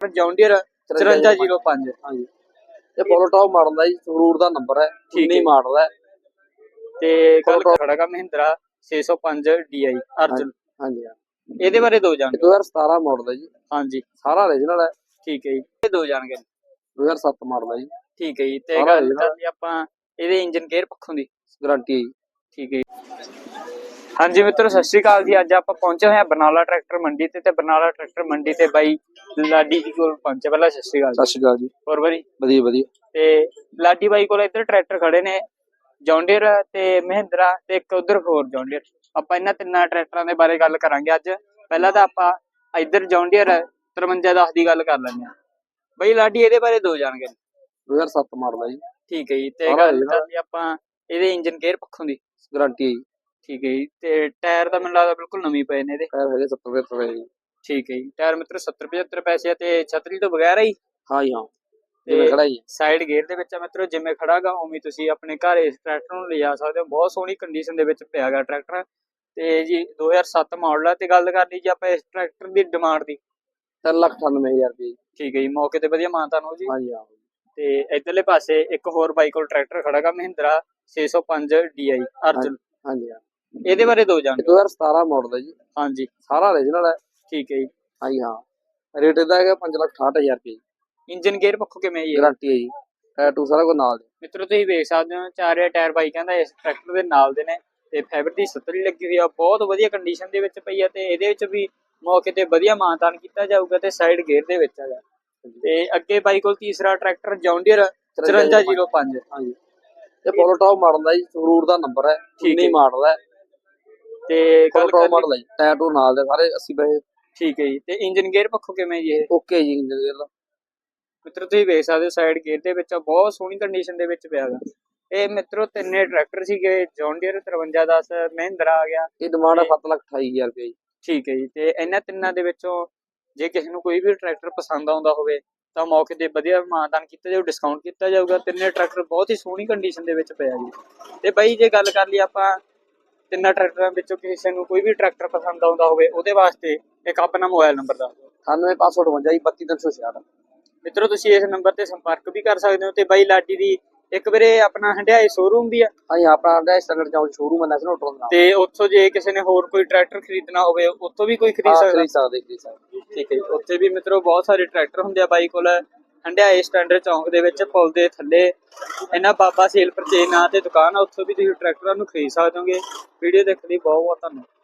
John Deere 5405 ਹਾਂਜੀ। ਇਹ polo top model ਦਾ ਜੀ ਸੰਗਰੂਰ ਦਾ ਨੰਬਰ ਹੈ ਠੀਕ ਹੈ। 19 ਮਾਡਲ ਹੈ। ਤੇ ਗੱਲ ਖੜਾਗਾ ਮਹਿੰਦਰਾ 605 DI ਅਰਜਨ। ਹਾਂਜੀ। ਇਹਦੇ ਬਾਰੇ ਦੋ ਜਾਣਗੇ। 2017 ਮਾਡਲ ਹੈ ਜੀ। ਹਾਂਜੀ। ਸਾਰਾ origignal ਹੈ। ਠੀਕ ਹੈ ਜੀ। ਇਹ ਦੋ ਜਾਣਗੇ। 2007 ਮਾਡਲ ਹੈ ਜੀ। ਠੀਕ ਹੈ ਜੀ। ਤੇ ਗੱਲ। ਕਰਦੀ ਆਪਾਂ ਇਹਦੇ ਇੰਜਨ ਗੇਅਰ ਪੱਖੋਂ ਦੀ। ਗਾਰੰਟੀ ਹੈ ਜੀ। ਠੀਕ ਹੈ। ਹਾਂਜੀ ਮਿੱਤਰੋ ਸਤਿ ਸ਼੍ਰੀ ਅਕਾਲ ਜੀ। ਅੱਜ ਆਪਾਂ ਪਹੁੰਚੇ ਹੋਏ ਹਾਂ ਬਰਨਾਲਾ ਟਰੈਕਟਰ ਮੰਡੀ ਤੇ ਤੇ ਬਰਨਾਲਾ ਟਰੈਕਟਰ ਮੰਡੀ ਤੇ ਬਾਈ ਲਾਡੀ ਜੀ ਕੋਲ ਪਹੁੰਚੇ ਪਹਿਲਾਂ ਸਤਿ ਸ਼੍ਰੀ ਅਕਾਲ ਸਤਿ ਸ਼੍ਰੀ ਅਕਾਲ ਜੀ। ਹੋਰ ਬਾਈ ਵਧੀਆ ਵਧੀਆ। ਤੇ ਲਾਡੀ ਬਾਈ ਕੋਲ ਇੱਧਰ ਟਰੈਕਟਰ ਖੜੇ ਨੇ ਜੌਂਡੀਅਰ ਤੇ ਮਹਿੰਦਰਾ ਤੇ ਇੱਕ ਉਧਰ ਹੋਰ ਜੌਂਡੀਅਰ। ਆਪਾਂ ਇਹਨਾਂ ਤਿੰਨਾਂ ਟਰੈਕਟਰਾਂ ਦੇ ਬਾਰੇ ਗੱਲ ਕਰਾਂਗੇ ਅੱਜ। ਪਹਿਲਾਂ ਤਾਂ ਆਪਾਂ ਇੱਧਰ ਜੌਂਡੀਅਰ 5310 ਦੀ ਗੱਲ ਕਰ ਲੈਂਦੇ ਹਾਂ। ਬਈ ਲਾਡੀ ਇਹਦੇ ਬਾਰੇ ਦੋ ਜਾਣਗੇ। 2007 ਮਾਡਲ ਹੈ ਜੀ। ਠੀਕ ਹੈ ਜੀ ਤੇ ਗੱਲ। ਕਰਦੀ ਆਪਾਂ ਇਹਦੇ ਇੰਜਨ ਗੇਅਰ ਪੱਖੋਂ ਦੀ? ਗਾਰੰਟੀ ਹੈ ਜੀ। ਠੀਕ ਹੈ ਜੀ ਤੇ ਟਾਇਰ ਤਾਂ ਮੈਨੂੰ ਲੱਗਦਾ ਬਿਲਕੁਲ ਨਵੇਂ ਪਏ ਨੇ ਇਹਦੇ। ਟਾਇਰ ਹੈਗੇ 70 75 ਹੈ ਜੀ। ਠੀਕ ਹੈ ਜੀ। ਟਾਇਰ ਮਿੱਤਰ 70 75 ਪੈਸੇ ਆ ਤੇ ਛਤਰੀ ਤੋਂ ਬਗੈਰ ਹੀ ਹਾਂ ਜੀ ਹਾਂ। ਜਿਵੇਂ ਖੜਾ ਜੀ ਸਾਈਡ ਗੇਅਰ ਦੇ ਵਿੱਚ ਆ ਮਿੱਤਰੋ ਜਿਵੇਂ ਖੜਾਗਾ ਉਵੇਂ ਤੁਸੀਂ ਆਪਣੇ ਘਰ ਇਸ ਟਰੈਕਟਰ ਨੂੰ ਲਿਜਾ ਸਕਦੇ ਹੋ। ਬਹੁਤ ਸੋਹਣੀ ਕੰਡੀਸ਼ਨ ਦੇ ਵਿੱਚ ਪਿਆ ਗਾ ਟਰੈਕਟਰ ਤੇ ਜੀ 2007 ਮਾਡਲ ਆ ਤੇ ਗੱਲ ਕਰ ਲਈ ਜੀ ਆਪਾਂ ਇਸ ਟਰੈਕਟਰ ਦੀ ਡਿਮਾਂਡ ਦੀ। 398000 ਰੁਪਏ ਠੀਕ ਹੈ ਜੀ ਮੌਕੇ ਤੇ ਵਧੀਆ ਮਾਨਤਾ ਨੂੰ ਜੀ। ਹਾਂ ਜੀ ਹਾਂ। ਤੇ ਇਧਰਲੇ ਪਾਸੇ ਇੱਕ ਹੋਰ ਬਾਈ ਕੋਲ ਟਰੈਕਟਰ ਖੜਾਗਾ ਮਹਿੰਦਰਾ 605 DI ਅਰਜਨ। ਹਾਂ ਜੀ ਹਾਂ। ਇਹਦੇ ਬਾਰੇ ਦੋ ਜਾਣਗੇ 2017 ਮਾਡਲ ਹੈ ਜੀ। ਹਾਂਜੀ ਸਾਰਾ origignal ਹੈ ਠੀਕ ਹੈ ਜੀ। ਹਾਂ ਜੀ ਹਾਂ। ਰੇਟ ਇਹਦਾ ਹੈਗਾ 568000 ਰੁਪਏ ਜੀ। ਇੰਜਨ ਗੇਅਰ ਪੱਖੋਂ ਕਿਵੇਂ ਜੀ ਇਹ? ਗਾਰੰਟੀ ਹੈ ਜੀ। ਟਾਇਰ ਟੂ ਸਾਰਾ ਕੁਝ ਨਾਲ ਹੈ ਮਿੱਤਰੋ ਤੁਸੀਂ ਵੇਖ ਸਕਦੇ ਹੋ ਚਾਰੇ ਟਾਇਰ ਬਾਈ ਕਹਿੰਦਾ ਇਸ ਟਰੈਕਟਰ ਦੇ ਨਾਲ ਦੇ ਨੇ ਤੇ ਫੈਬਰ ਦੀ ਸਤਰੀ ਲੱਗੀ ਹੋਈ ਆ। ਬਹੁਤ ਵਧੀਆ ਕੰਡੀਸ਼ਨ ਦੇ ਵਿੱਚ ਪਈ ਆ ਤੇ ਇਹਦੇ ਵਿੱਚ ਵੀ ਮੌਕੇ ਤੇ ਵਧੀਆ ਮਾਨਤਾਨ ਕੀਤਾ ਜਾਊਗਾ ਤੇ ਸਾਈਡ ਗੇਅਰ ਦੇ ਵਿੱਚ ਹੈਗਾ। ਤੇ ਅੱਗੇ ਬਾਈ ਕੋਲ ਤੀਸਰਾ ਟਰੈਕਟਰ ਜੌਂਡੀਅਰ 5405 ਹਾਂ ਜੀ ਇਹ ਪੋਲੋ ਟੌਪ ਮਾਡਲ ਦਾ ਜੀ ਸੰਗਰੂਰ ਦਾ ਨੰਬਰ ਹੈ ਠੀਕ 19 ਹੈ। ਮਾਡਲ ਹੈ। ਤੇ ਪੋਲੋ ਗੱਲ ਟੌਪ ਕਰ ਮਾਡਲ ਹੈ ਜੀ ਟਾਇਰ ਟੂ ਨਾਲ ਦੇ ਸਾਰੇ 80 ਪੈਸੇ ਠੀਕ ਹੈ ਜੀ। ਤੇ ਇੰਜਨ ਗੇਅਰ ਪੱਖੋਂ ਕਿਵੇਂ ਜੀ ਇਹ? ਓਕੇ ਜੀ ਇੰਜਨ ਗੇਅਰ ਦਾ ਮਿੱਤਰੋ ਤੁਸੀਂ ਵੇਖ ਸਕਦੇ ਹੋ ਸਾਈਡ ਗੇਅਰ ਦੇ ਵਿੱਚ ਬਹੁਤ ਸੋਹਣੀ ਕੰਡੀਸ਼ਨ ਦੇ ਵਿੱਚ ਪਿਆ ਹੈਗਾ ਇਹ ਮਿੱਤਰੋ ਤਿੰਨੇ ਟਰੈਕਟਰ ਸੀਗੇ ਜੌਂਡੀਅਰ 5310 ਮਹਿੰਦਰਾ ਆ ਗਿਆ। ਇਹ ਡਿਮਾਂਡ ਹੈ ਤੇ- 728000 ਰੁਪਏ ਜੀ। ਠੀਕ ਹੈ ਜੀ ਤੇ ਇਹਨਾਂ ਤਿੰਨਾਂ ਦੇ ਵਿੱਚੋਂ ਜੇ ਕਿਸੇ ਨੂੰ ਕੋਈ ਵੀ ਟਰੈਕਟਰ ਪਸੰਦ ਆਉਂਦਾ ਹੋਵੇ ਤਾਂ ਮੌਕੇ ਤੇ ਵਧੀਆ ਮਾਨਦਾਨ ਕੀਤਾ ਜਾਊ ਡਿਸਕਾਊਂਟ ਕੀਤਾ ਜਾਊਗਾ। ਤਿੰਨੇ ਟਰੈਕਟਰ ਬਹੁਤ ਹੀ ਸੋਹਣੀ ਕੰਡੀਸ਼ਨ ਦੇ ਵਿੱਚ ਪਿਆ ਜੀ। ਤੇ ਬਾਈ ਜੇ ਗੱਲ ਕਰ ਲਈ ਆਪਾਂ ਤਿੰਨਾਂ ਟਰੈਕਟਰਾਂ ਵਿੱਚੋਂ ਕਿਸੇ ਨੂੰ ਕੋਈ ਵੀ ਟਰੈਕਟਰ ਪਸੰਦ ਆਉਂਦਾ ਹੋਵੇ ਉਹਦੇ ਵਾਸਤੇ ਇੱਕ ਆਪਣਾ ਮੋਬਾਈਲ ਨੰਬਰ ਦੱਸ ਦਿਓ। 9558 ਜੀ 32366 ਮਿੱਤਰੋ ਤੁਸੀਂ ਇਸ ਨੰਬਰ ਤੇ ਸੰਪਰਕ ਵੀ ਕਰ ਸਕਦੇ ਹੋ ਤੇ ਬਾਈ ਲਾਡੀ ਦੀ ਇੱਕ ਵੀਰੇ ਆਪਣਾ ਹੰਡਿਆਏ ਸ਼ੋਰੂਮ ਵੀ ਆ। ਹਾਂ ਜੀ ਆਪਣਾ ਇਸ ਸੰਗੜ ਚੌਂਕ ਸ਼ੋਰੂਮ ਹੈ ਨੈਸ਼ਨਲ ਹੋਟਲ ਦਾ ਤੇ ਉੱਥੋਂ ਜੇ ਕਿਸੇ ਨੇ ਹੋਰ ਕੋਈ ਟਰੈਕਟਰ ਖਰੀਦਣਾ ਹੋਵੇ ਉੱਥੋਂ ਵੀ ਕੋਈ ਖਰੀਦ ਸਕਦਾ? ਖਰੀਦ ਸਕਦੇ ਖਰੀਦ ਸਕਦੇ। ਠੀਕ ਹੈ ਜੀ। ਉੱਥੇ ਵੀ ਮਿੱਤਰੋ ਬਹੁਤ ਸਾਰੇ ਟਰੈਕਟਰ ਹੁੰਦੇ ਆ ਬਾਈ ਕੋਲ। ਹੰਡਿਆਏ ਸਟੈਂਡਰਡ ਚੌਂਕ ਦੇ ਵਿੱਚ ਪੁਲ ਦੇ ਥੱਲੇ। ਇਹਨਾਂ ਬਾਬਾ ਸੇਲ ਪਰਚੇਜ ਨਾਂ ਤੇ ਦੁਕਾਨ ਆ, ਉੱਥੋਂ ਵੀ ਤੁਸੀਂ ਟਰੈਕਟਰਾਂ ਨੂੰ ਖਰੀਦ ਸਕਦੇ ਹੋਗੇ। ਵੀਡੀਓ ਦੇਖਣ ਲਈ ਬਹੁਤ ਬਹੁਤ ਧੰਨਵਾਦ।